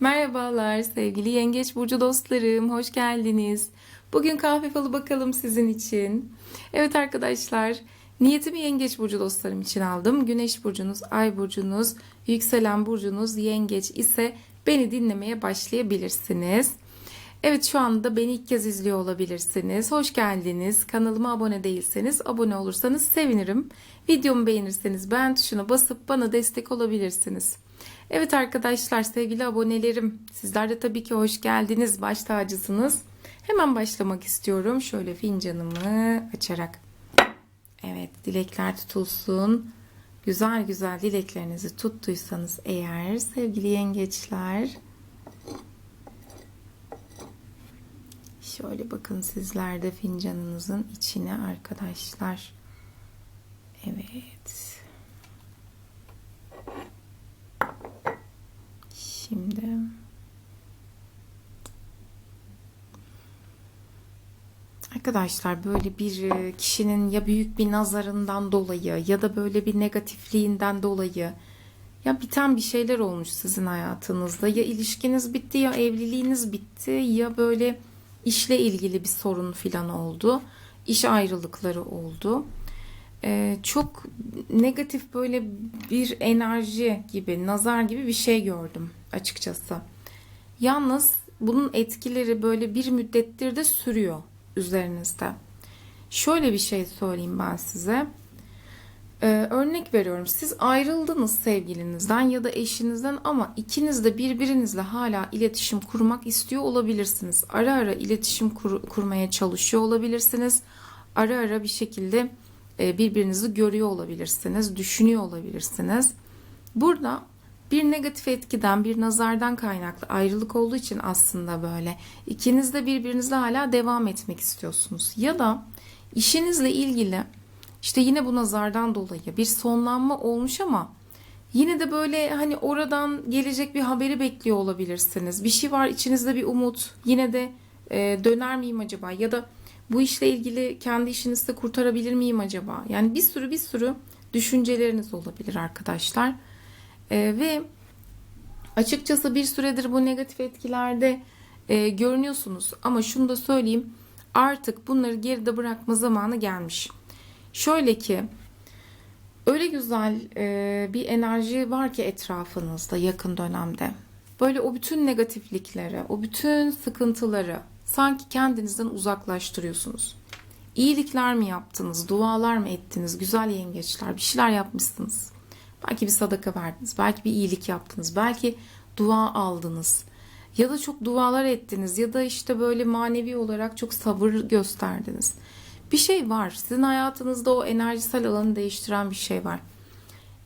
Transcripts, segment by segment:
Merhabalar sevgili Yengeç Burcu dostlarım, hoş geldiniz. Bugün kahve falı bakalım sizin için. Evet arkadaşlar, niyetimi Yengeç Burcu dostlarım için aldım. Güneş burcunuz, ay burcunuz, yükselen burcunuz Yengeç ise beni dinlemeye başlayabilirsiniz. Evet şu anda beni ilk kez izliyor olabilirsiniz. Hoş geldiniz. Kanalıma abone değilseniz abone olursanız sevinirim. Videomu beğenirseniz beğen tuşuna basıp bana destek olabilirsiniz. Evet arkadaşlar sevgili abonelerim sizler de tabii ki hoş geldiniz. Baş tacısınız. Hemen başlamak istiyorum. Şöyle fincanımı açarak. Evet dilekler tutulsun. Güzel güzel dileklerinizi tuttuysanız eğer sevgili yengeçler Şöyle bakın sizler de fincanınızın içine arkadaşlar. Evet. Şimdi Arkadaşlar böyle bir e, kişinin ya büyük bir nazarından dolayı ya da böyle bir negatifliğinden dolayı ya biten bir şeyler olmuş sizin hayatınızda. Ya ilişkiniz bitti ya evliliğiniz bitti ya böyle işle ilgili bir sorun filan oldu. İş ayrılıkları oldu. Ee, çok negatif böyle bir enerji gibi, nazar gibi bir şey gördüm açıkçası. Yalnız bunun etkileri böyle bir müddettir de sürüyor üzerinizde. Şöyle bir şey söyleyeyim ben size. Ee, örnek veriyorum siz ayrıldınız sevgilinizden ya da eşinizden ama ikiniz de birbirinizle hala iletişim kurmak istiyor olabilirsiniz. Ara ara iletişim kur, kurmaya çalışıyor olabilirsiniz. Ara ara bir şekilde birbirinizi görüyor olabilirsiniz, düşünüyor olabilirsiniz. Burada bir negatif etkiden, bir nazardan kaynaklı ayrılık olduğu için aslında böyle ikiniz de birbirinizle hala devam etmek istiyorsunuz. Ya da işinizle ilgili işte yine bu nazardan dolayı bir sonlanma olmuş ama yine de böyle hani oradan gelecek bir haberi bekliyor olabilirsiniz. Bir şey var içinizde bir umut. Yine de e, döner miyim acaba ya da bu işle ilgili kendi işinizde kurtarabilir miyim acaba? Yani bir sürü bir sürü düşünceleriniz olabilir arkadaşlar. E, ve açıkçası bir süredir bu negatif etkilerde e, görünüyorsunuz. Ama şunu da söyleyeyim artık bunları geride bırakma zamanı gelmiş. Şöyle ki öyle güzel e, bir enerji var ki etrafınızda yakın dönemde. Böyle o bütün negatiflikleri, o bütün sıkıntıları sanki kendinizden uzaklaştırıyorsunuz. İyilikler mi yaptınız, dualar mı ettiniz, güzel yengeçler, bir şeyler yapmışsınız. Belki bir sadaka verdiniz, belki bir iyilik yaptınız, belki dua aldınız. Ya da çok dualar ettiniz ya da işte böyle manevi olarak çok sabır gösterdiniz. Bir şey var. Sizin hayatınızda o enerjisel alanı değiştiren bir şey var.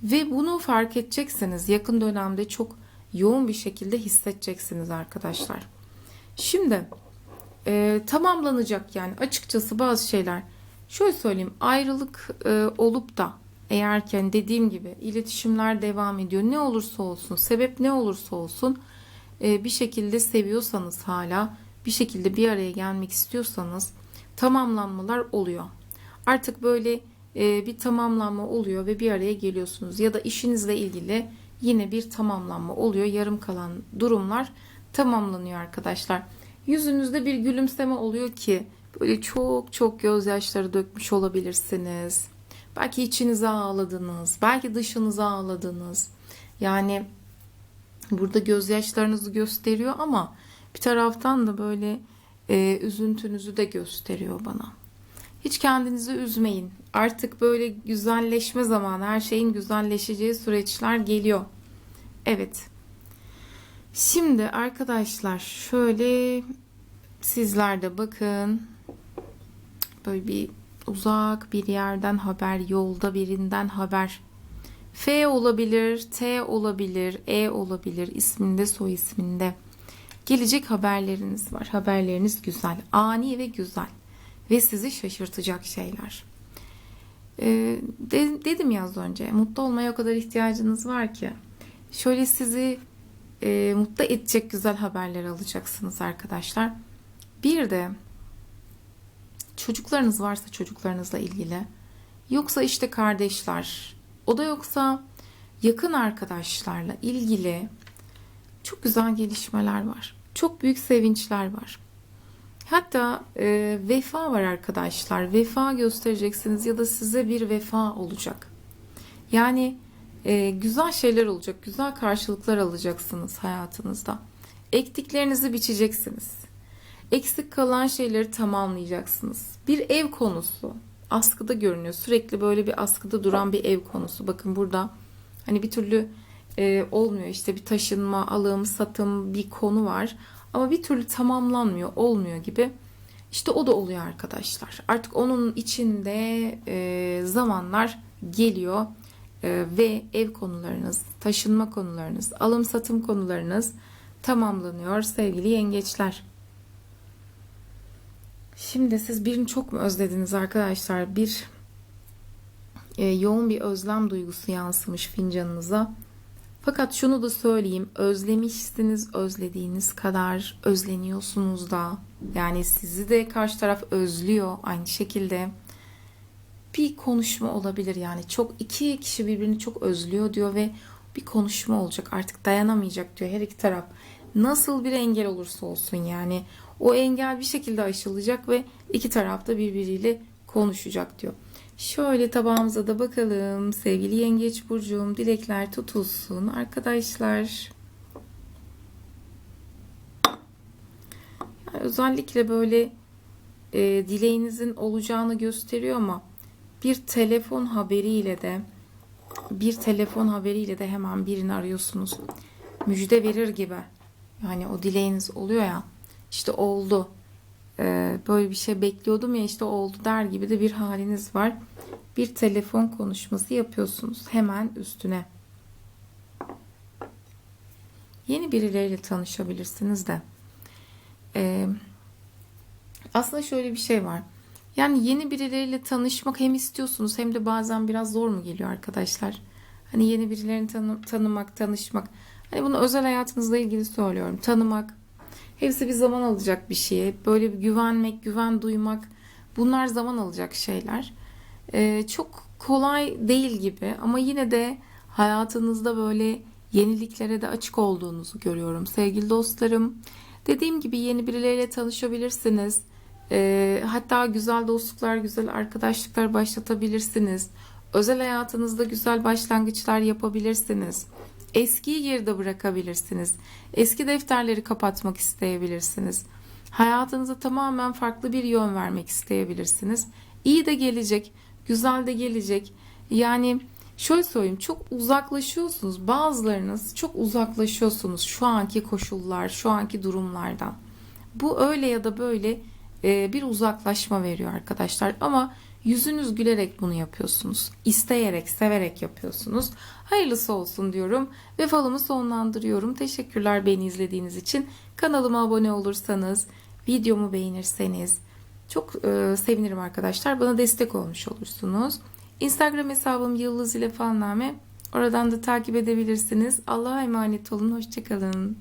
Ve bunu fark edeceksiniz. Yakın dönemde çok yoğun bir şekilde hissedeceksiniz arkadaşlar. Şimdi e, tamamlanacak yani açıkçası bazı şeyler. Şöyle söyleyeyim ayrılık e, olup da eğer ki hani dediğim gibi iletişimler devam ediyor ne olursa olsun sebep ne olursa olsun e, bir şekilde seviyorsanız hala bir şekilde bir araya gelmek istiyorsanız tamamlanmalar oluyor. Artık böyle e, bir tamamlanma oluyor ve bir araya geliyorsunuz ya da işinizle ilgili yine bir tamamlanma oluyor. Yarım kalan durumlar tamamlanıyor arkadaşlar. Yüzünüzde bir gülümseme oluyor ki böyle çok çok gözyaşları dökmüş olabilirsiniz. Belki içinize ağladınız, belki dışınıza ağladınız. Yani burada gözyaşlarınızı gösteriyor ama bir taraftan da böyle e, üzüntünüzü de gösteriyor bana. Hiç kendinizi üzmeyin. Artık böyle güzelleşme zamanı, her şeyin güzelleşeceği süreçler geliyor. Evet. Şimdi arkadaşlar şöyle sizler de bakın. Böyle bir uzak bir yerden haber, yolda birinden haber. F olabilir, T olabilir, E olabilir isminde, soy isminde. Gelecek haberleriniz var. Haberleriniz güzel, ani ve güzel ve sizi şaşırtacak şeyler. Ee, de, dedim ya az önce, mutlu olmaya o kadar ihtiyacınız var ki. Şöyle sizi e, mutlu edecek güzel haberler alacaksınız arkadaşlar. Bir de çocuklarınız varsa çocuklarınızla ilgili, yoksa işte kardeşler, o da yoksa yakın arkadaşlarla ilgili çok güzel gelişmeler var. Çok büyük sevinçler var. Hatta e, vefa var arkadaşlar. Vefa göstereceksiniz ya da size bir vefa olacak. Yani e, güzel şeyler olacak, güzel karşılıklar alacaksınız hayatınızda. Ektiklerinizi biçeceksiniz. Eksik kalan şeyleri tamamlayacaksınız. Bir ev konusu askıda görünüyor. Sürekli böyle bir askıda duran bir ev konusu. Bakın burada hani bir türlü e, olmuyor. İşte bir taşınma, alım, satım bir konu var. Ama bir türlü tamamlanmıyor, olmuyor gibi. İşte o da oluyor arkadaşlar. Artık onun içinde e, zamanlar geliyor ve ev konularınız, taşınma konularınız, alım satım konularınız tamamlanıyor sevgili yengeçler. Şimdi siz birini çok mu özlediniz arkadaşlar? Bir e, yoğun bir özlem duygusu yansımış fincanınıza. Fakat şunu da söyleyeyim. Özlemişsiniz özlediğiniz kadar özleniyorsunuz da. Yani sizi de karşı taraf özlüyor aynı şekilde. Bir konuşma olabilir yani. Çok iki kişi birbirini çok özlüyor diyor ve bir konuşma olacak. Artık dayanamayacak diyor her iki taraf. Nasıl bir engel olursa olsun yani. O engel bir şekilde aşılacak ve iki taraf da birbiriyle konuşacak diyor. Şöyle tabağımıza da bakalım. Sevgili Yengeç Burcu'm dilekler tutulsun arkadaşlar. Yani özellikle böyle e, dileğinizin olacağını gösteriyor ama bir telefon haberiyle de bir telefon haberiyle de hemen birini arıyorsunuz. Müjde verir gibi. Yani o dileğiniz oluyor ya. İşte oldu. Ee, böyle bir şey bekliyordum ya işte oldu der gibi de bir haliniz var. Bir telefon konuşması yapıyorsunuz hemen üstüne. Yeni birileriyle tanışabilirsiniz de. Ee, aslında şöyle bir şey var. Yani yeni birileriyle tanışmak hem istiyorsunuz hem de bazen biraz zor mu geliyor arkadaşlar? Hani yeni birilerini tanı- tanımak, tanışmak. Hani bunu özel hayatınızla ilgili söylüyorum. Tanımak, Hepsi bir zaman alacak bir şey. Böyle bir güvenmek, güven duymak bunlar zaman alacak şeyler. Ee, çok kolay değil gibi ama yine de hayatınızda böyle yeniliklere de açık olduğunuzu görüyorum sevgili dostlarım. Dediğim gibi yeni birileriyle tanışabilirsiniz. Ee, hatta güzel dostluklar, güzel arkadaşlıklar başlatabilirsiniz. Özel hayatınızda güzel başlangıçlar yapabilirsiniz. Eskiyi geride bırakabilirsiniz. Eski defterleri kapatmak isteyebilirsiniz. Hayatınıza tamamen farklı bir yön vermek isteyebilirsiniz. İyi de gelecek, güzel de gelecek. Yani şöyle söyleyeyim çok uzaklaşıyorsunuz. Bazılarınız çok uzaklaşıyorsunuz şu anki koşullar, şu anki durumlardan. Bu öyle ya da böyle e, bir uzaklaşma veriyor arkadaşlar. Ama Yüzünüz gülerek bunu yapıyorsunuz. İsteyerek, severek yapıyorsunuz. Hayırlısı olsun diyorum ve falımı sonlandırıyorum. Teşekkürler beni izlediğiniz için. Kanalıma abone olursanız, videomu beğenirseniz çok e, sevinirim arkadaşlar. Bana destek olmuş olursunuz. Instagram hesabım Yıldız ile Falname. Oradan da takip edebilirsiniz. Allah'a emanet olun. Hoşçakalın.